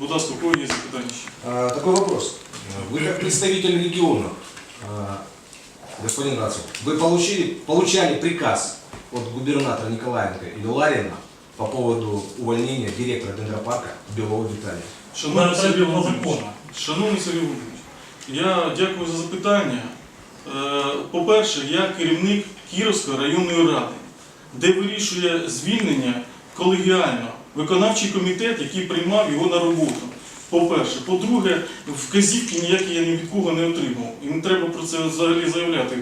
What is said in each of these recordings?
Будь ласка, у кого є запитання? А, Такой вопрос. Вы как представитель региона, господин Рацев, вы получили, получали приказ от губернатора Николаенко или Ларина по поводу увольнения директора дендропарка Белого Виталия? Шановний Сергій Володимирович, шановний Сергій Володимирович, я дякую за запитання. Е, По-перше, я керівник Кіровської районної ради, де вирішує звільнення колегіально виконавчий комітет, який приймав його на роботу. По-перше, по-друге, вказівки ніякі я ні від кого не отримав. І не треба про це взагалі заявляти.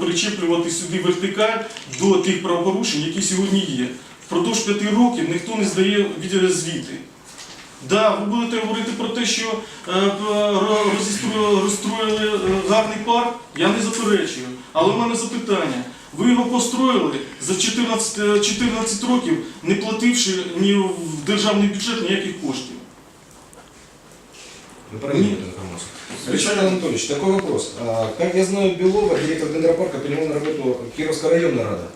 Причіплювати сюди вертикаль до тих правопорушень, які сьогодні є. Впродовж п'яти років ніхто не здає відеозвіти. Да, ви будете говорити про те, що е, розстроїли е, гарний парк, я не заперечую. Але в мене запитання. Ви його построїли за 14, е, 14 років, не плативши ні в державний бюджет ніяких коштів. Вы проверили эту информацию? Александр Анатольевич, такой вопрос. А, Как я знаю, Белова, директор дендропарка, принял на работу Кировская районная рада.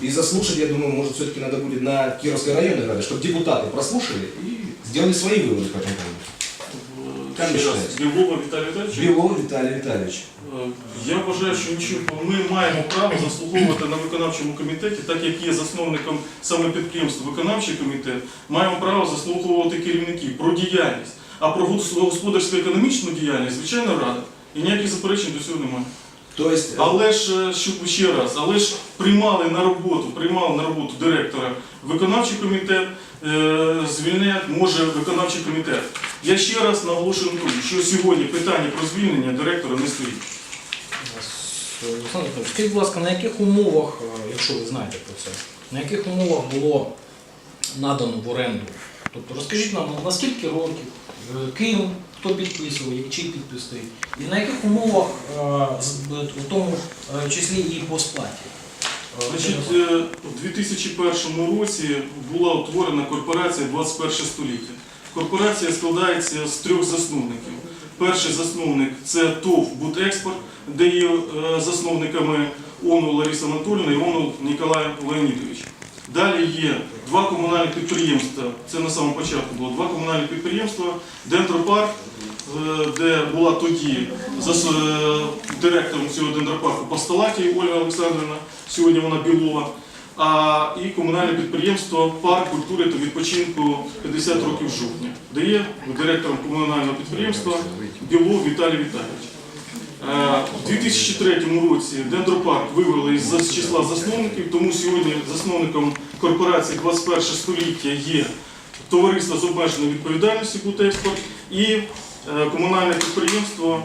И заслушать, я думаю, может, все-таки надо будет на Кировской районной раде, чтобы депутаты прослушали и сделали свои выводы по этому поводу. Вы Ще раз? Білова Віталій Віталійович. Белов Виталий Витальевич. Е, Я вважаю, що нічого ми маємо право заслуговувати на виконавчому комітеті, так як є засновником саме підприємства виконавчий комітет, маємо право заслуговувати керівників про діяльність. А про гос- господарсько-економічну діяльність, звичайно, рада. І ніяких заперечень до цього немає. То есть, Але ж е, щоб ще раз, але ж приймали на роботу, приймали на роботу директора виконавчий комітет, е, звільняти може виконавчий комітет. Я ще раз наголошую що сьогодні питання про звільнення директора не стоїть. Олександр Петрович, скажіть, будь ласка, на яких умовах, е, якщо ви знаєте про це, на яких умовах було надано в оренду? Тобто розкажіть нам, на скільки років, е, ким, хто підписував, чий підпис стоїть, і на яких умовах, в тому числі і по сплаті? Значить, е, у 2001 році була утворена корпорація 21 століття. Корпорація складається з трьох засновників. Перший засновник це ТОВ «Будекспорт», де є е, засновниками ОНУ Лариса Анатольовна і ОНУ Ніколай Леонідович. Далі є два комунальні підприємства. Це на самому початку було два комунальні підприємства. Дендропарк, е, де була тоді е, директором цього дендропарку Пасталаті Ольга Олександрівна, сьогодні вона Білова. А і комунальне підприємство Парк культури та відпочинку 50 років жовтня, де є директором комунального підприємства Білов Віталій Віталійович. Е, У 2003 році Дендропарк вивели з числа засновників, тому сьогодні засновником корпорації 21 століття є товариство з обмеженою відповідальністю «Бутекспорт» і е, комунальне підприємство,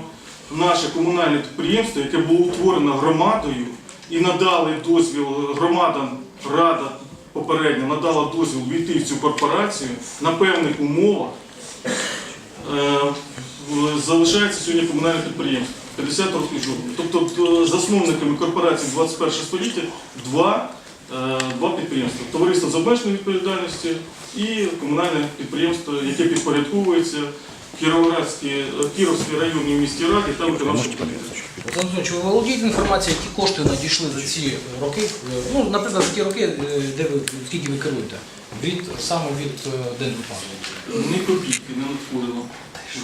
наше комунальне підприємство, яке було утворено громадою і надали дозвіл громада, рада попередньо надала дозвіл війти в цю корпорацію на певних умовах. Е, залишається сьогодні комунальне підприємство 50 років жодного. Тобто е, засновниками корпорації 21 століття два, е, два підприємства. Товариство з обмеженою відповідальністю і комунальне підприємство, яке підпорядковується Кіровоградській, Кіровській районній міській раді та виконавчому комітету. Олександр Анатолійович, ви володієте інформацією, які кошти надійшли за ці роки, ну, наприклад, за ті роки, е, де ви, скільки ви керуєте, від, саме від е, Дендропарку? Ні копійки не надходило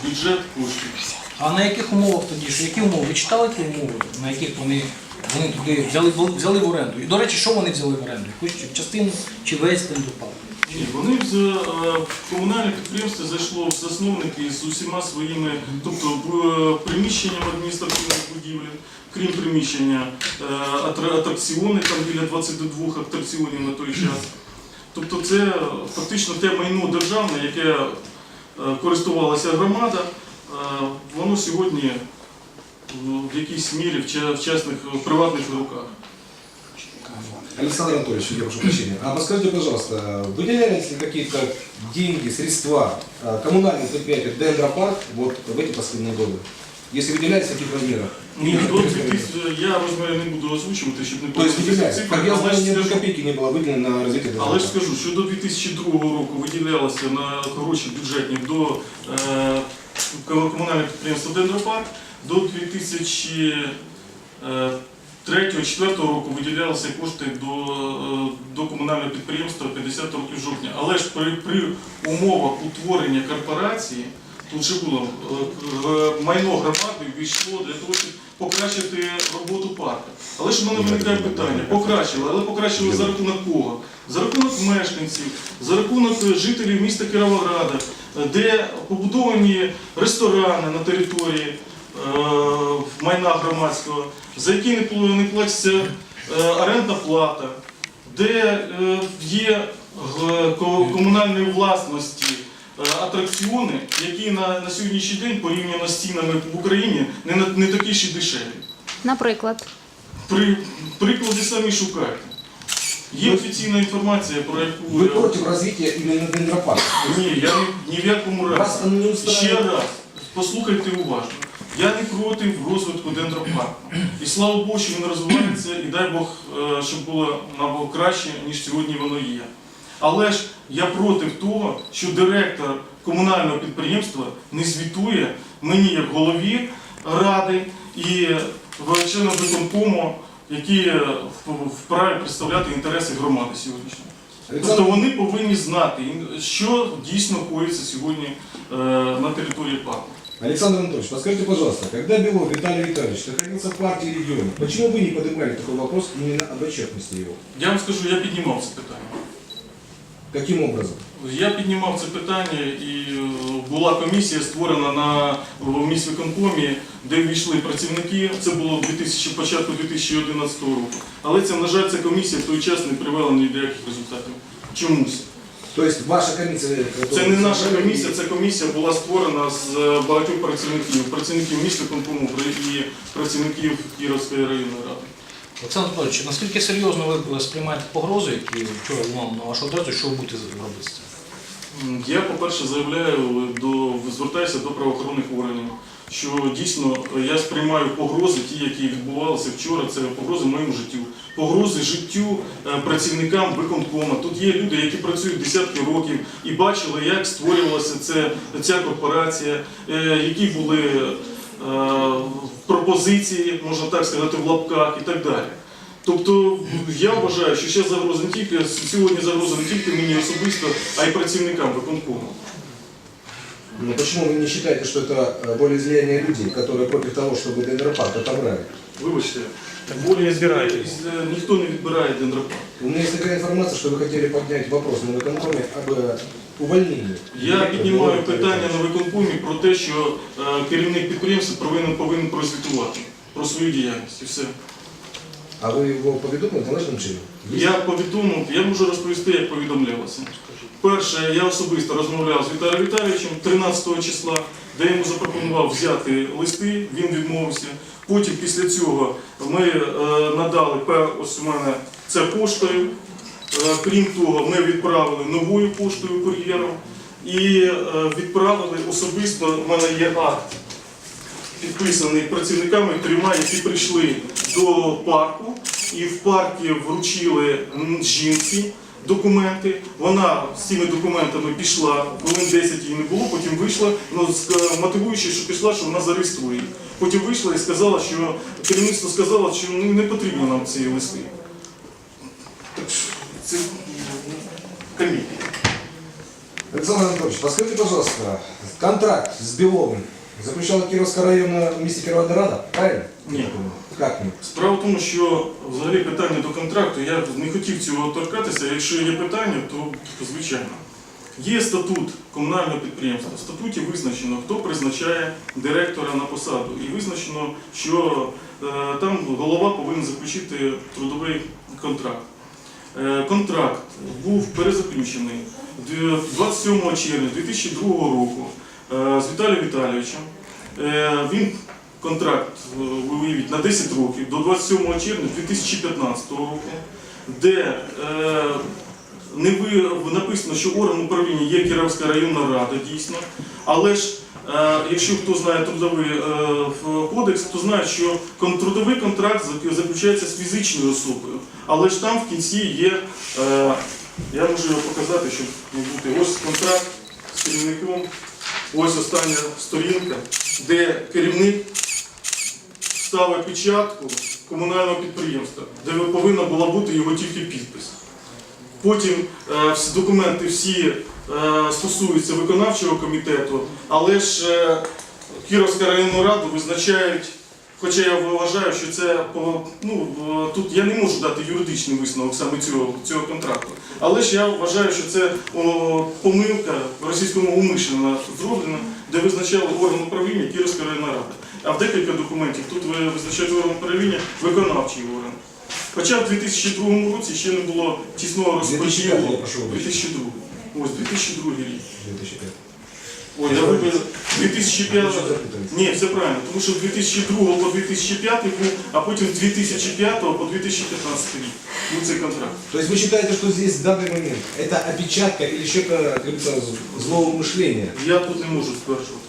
бюджет коштів. А на яких умовах тоді? Що які умови? Ви читали ті умови, на яких вони, вони туди взяли, взяли в оренду? І, до речі, що вони взяли в оренду? Якусь частину чи весь Дендропарк? Ні, вони з е, комунальне підприємство зайшло в засновники з усіма своїми, тобто в е, приміщенням адміністративної будівлі, крім приміщення е, атракціони, там біля 22 атракціонів на той час. Тобто це фактично те майно державне, яке користувалася громада, воно сьогодні в якійсь мірі в частних в приватних руках. Александр Анатольевич, я прошу прощения. А подскажите, пожалуйста, выделялись ли какие-то деньги, средства а, коммунальных предприятий Дендропарк вот в эти последние годы? Если выделялись, в каких размерах? Ні, до 2000, я розміри не буду озвучувати, щоб не То есть повторювати выделялись. цифри, Как я але знаю, ж ни одной скажу- копейки не было выделено на развитие Але ж Дендропарка. скажу, що до 2002 року виділялося на гроші бюджетні до е, комунального підприємства Дендропарк, до 2000, е, 3-4 року виділялися кошти до, е, до комунального підприємства 50 років жовтня. Але ж при, при умовах утворення корпорації тут же було е, е, майно громади війшло для того, щоб покращити роботу парку. Але ж в мене виникає питання, покращили, але покращили за рахунок кого? За рахунок мешканців, за рахунок жителів міста Кіровограда, де побудовані ресторани на території майна громадського, за які не пл- не платиться е, орендна плата, де е, є комунальної власності е, атракціони, які на, на сьогоднішній день порівняно з цінами в Україні не, не такі ще дешеві. Наприклад, При, приклади самі шукайте. Є офіційна інформація, про яку Вы я- против развития именно дендропарка? ні, я ні, ні в якому разі. Вас оно не Ще раз, послухайте уважно. Я не проти розвитку дендропарку. І слава Богу, що він розвивається, і дай Бог, е, щоб було набагато краще, ніж сьогодні воно є. Але ж я проти того, що директор комунального підприємства не звітує мені як голові ради і в членам виконкому, які е, вправі представляти інтереси громади сьогоднішньої. Тобто вони повинні знати, що дійсно коїться сьогодні е, на території парку. Александр Анатольевич, подскажите, пожалуйста, когда Белов Виталий Витальевич находился в партии региона, почему вы не поднимали такой вопрос именно об отчетности его? Я вам скажу, я піднімав це питання. Каким образом? Я піднімав це питання і е, була комісія створена на в міськвиконкомі, де війшли працівники. Це було в 2000, початку 2011 року. Але це, на жаль, ця комісія в той час не привела ні до яких результатів. Чомусь. То есть ваша комиссия... Це не наша комісія, ця комісія була створена з е, багатьох працівників, працівників міськвиконкому і працівників Кіровської районної ради. Олександр Анатолійович, наскільки серйозно ви сприймаєте погрози, які вчора лунали на вашу адресу, що ви будете робити з цим? Я, по-перше, заявляю до звертаюся до правоохоронних органів, що дійсно я сприймаю погрози, ті, які відбувалися вчора, це погрози моєму життю, погрози життю е, працівникам виконкома. Тут є люди, які працюють десятки років і бачили, як створювалася це, ця корпорація, е, які були е, пропозиції, можна так сказати, в лапках і так далі. Тобто я вважаю, що ще загроза не тільки сьогодні загроза не тільки мені особисто, а й працівникам виконкому. Но почему вы не считаете, что это э, более влияние людей, которые против того, чтобы дендропарк отобрали? Вибачте, волі відбираєтесь. Ніхто не відбирає дендропарк. У меня есть такая информация, что вы хотели поднять вопрос на выконкоме об э, увольнении. Я директора піднімаю Белова Виталия питання Витальевича. на виконкомі про те, що е, керівник підприємства повинен повинен прозвітувати про свою діяльність і все. А вы его поведомили належним чином? Я повідомив, я можу розповісти, як повідомлялося. Перше, я особисто розмовляв з Віталієм Віталійовичем 13 числа, де йому запропонував взяти листи, він відмовився. Потім після цього ми е, надали ось у мене це поштою. Е, крім того, ми відправили новою поштою кур'єром і е, відправили особисто. У мене є акт підписаний працівниками трьома, які прийшли до парку, і в парку вручили жінці документи. Вона з цими документами пішла, хвилин 10 її не було, потім вийшла, ну, мотивуючи, що пішла, що вона зареєструє. Потім вийшла і сказала, що керівництво сказало, що ну, не потрібно нам ці листи. Так що це комедія. Александр Анатольевич, подскажите, пожалуйста, контракт с Беловым заключала Кировская районная в месте Кировограда, правильно? Нет. Как нет? Справа в тому, що взагалі питання до контракту, я не хотів цього торкатися. Якщо є питання, то, то звичайно. Є статут комунального підприємства. В статуті визначено, хто призначає директора на посаду. І визначено, що е, там голова повинен заключити трудовий контракт. Е, контракт був перезаключений 27 червня 2002 року з Віталієм Віталійовичем. Е, Він контракт е, виявіть на 10 років до 27 червня 2015 року, де е, не написано, що орган управління є Кіровська районна рада дійсно, але ж е, якщо хто знає трудовий е, кодекс, то знає, що трудовий контракт заключається з фізичною особою, але ж там в кінці є, е, я можу його показати, щоб не бути. Ось контракт з керівником, ось остання сторінка, де керівник ставить печатку комунального підприємства, де повинна була бути його тільки підпис. Потім е, всі документи всі е, стосуються виконавчого комітету, але ж е, Кіровська районну раду визначають, хоча я вважаю, що це ну, е, тут я не можу дати юридичний висновок саме цього, цього контракту. Але ж я вважаю, що це о, помилка російському умишлено зроблена, де визначали орган управління Кіровська районна рада. А в декілька документів тут ви визначаєте орган управління виконавчий орган. Хоча в 2002 році ще не було тісного 2005 розподілу. я 2002. Ось 2002 рік. 2005. Ой, я вибив 2005. Що запитуєте? Ні, все правильно, тому що 2002 по 2005 був, а потім з 2005 по 2015 рік був цей контракт. То есть вы считаете, что здесь в данный момент это опечатка или что-то, как говорится, злоумышление? Я тут не можу стверджувати.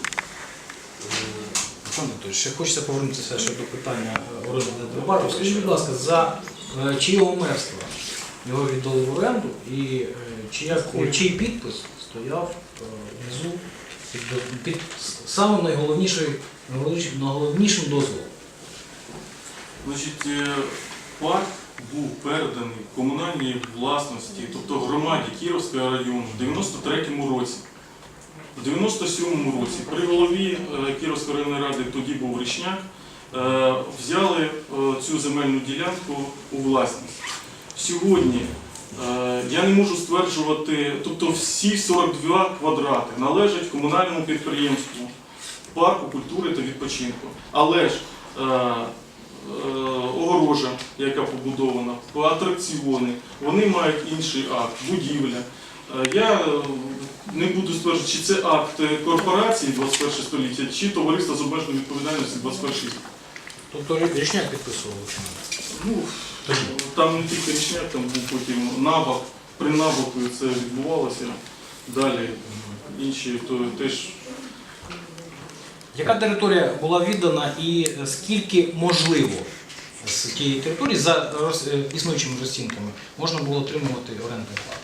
Олександр Анатолійович, ще хочеться повернутися ще до питання е, оренди Дербару. Скажіть, будь ласка, за е, чиє умерство його віддали в оренду і е, чия, чий підпис стояв е, внизу під, самим найголовнішим, найголовнішим, дозволом? Значить, е, парк був переданий комунальній власності, тобто громаді Кіровського району в 93-му році. В 97-му році при голові е, Кіровської районної ради тоді був Річняк, е, взяли цю земельну ділянку у власність. Сьогодні я не можу стверджувати, тобто всі 42 квадрати належать комунальному підприємству парку культури та відпочинку. Але ж е, е, огорожа, яка побудована, атракціони, вони мають інший акт, будівля. Е, Я е, не буду стверджувати, чи це акт е, корпорації 21 століття, чи товариства з обмеженою відповідальністю 21 століття. Тобто Річняк підписував чи Ну, там не тільки річняк, там був потім набок, при набоку це відбувалося. Далі інші то теж Яка територія була віддана і скільки можливо з тієї території за роз- е, існуючими розцінками можна було отримувати орендний плату?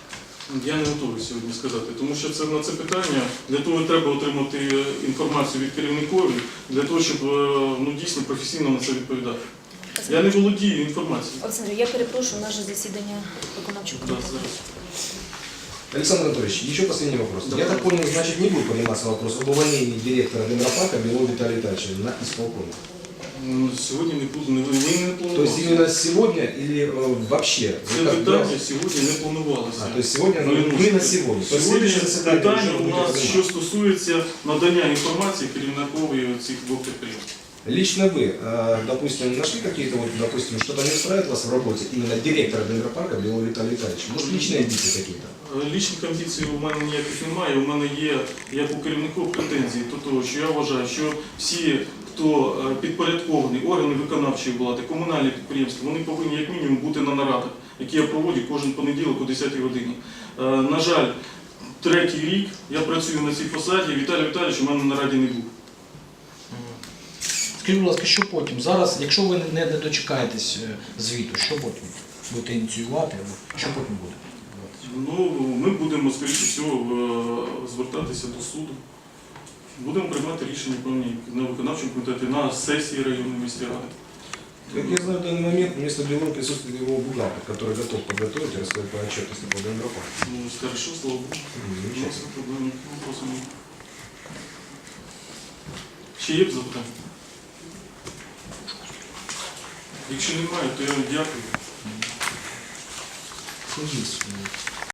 Я не готовий сьогодні сказати, тому що це на це питання для того треба отримати е, інформацію від керівникові, для того, щоб е, ну, дійсно професійно на це відповідати. Я не володію інформацією. Олександр, я перепрошую наше засідання виконавчого Да, комітету. зараз. Александр Анатольевич, еще последний вопрос. Я так понял, значит, не будет подниматься вопрос об увольнении директора Денропарка Белова Виталия Витальевича на исполком. М, Сьогодні не буду, не, ми не То есть планували. именно сегодня или э, вообще? Це Вы как питання бы- сьогодні не планувалося. А, то есть сегодня, ну, Вернусь. именно сегодня. То есть Сьогодні следующее заседание питання уже у будет нас, заниматься. що стосується надання інформації керівникові цих двох підприємств. Лично вы, э, допустим, нашли какие-то, вот, допустим, что-то не устраивает вас в работе именно директора Денропарка Белова Виталия Витальевича? Может, личные амбиции какие-то? Е, Лічних амбіцій у мене ніяких немає. У мене є як у керівнику претензії до того, що я вважаю, що всі, хто е, підпорядкований, органи виконавчої влади, комунальні підприємства, вони повинні як мінімум бути на нарадах, які я проводжу кожен понеділок о 10 годині. Е, На жаль, третій рік я працюю на цій посаді. Віталій Віталійович у мене на раді не був. Скажіть, будь ласка, що потім? Зараз, якщо ви не, не дочекаєтесь е, звіту, що потім будете ініціювати або що потім буде? Ну, ми будемо, скоріше всього, в- звертатися до суду. Будемо приймати рішення певні на виконавчому комітеті, на сесії районної міської ради. Как я знаю, в данный момент вместо Белова присутствует его бухгалтер, который готов подготовить и рассказать по отчетности по Денропарку. Ну, хорошо, слава Богу. Вопросів немає. Ще є б запитання? Якщо немає, то я вам дякую.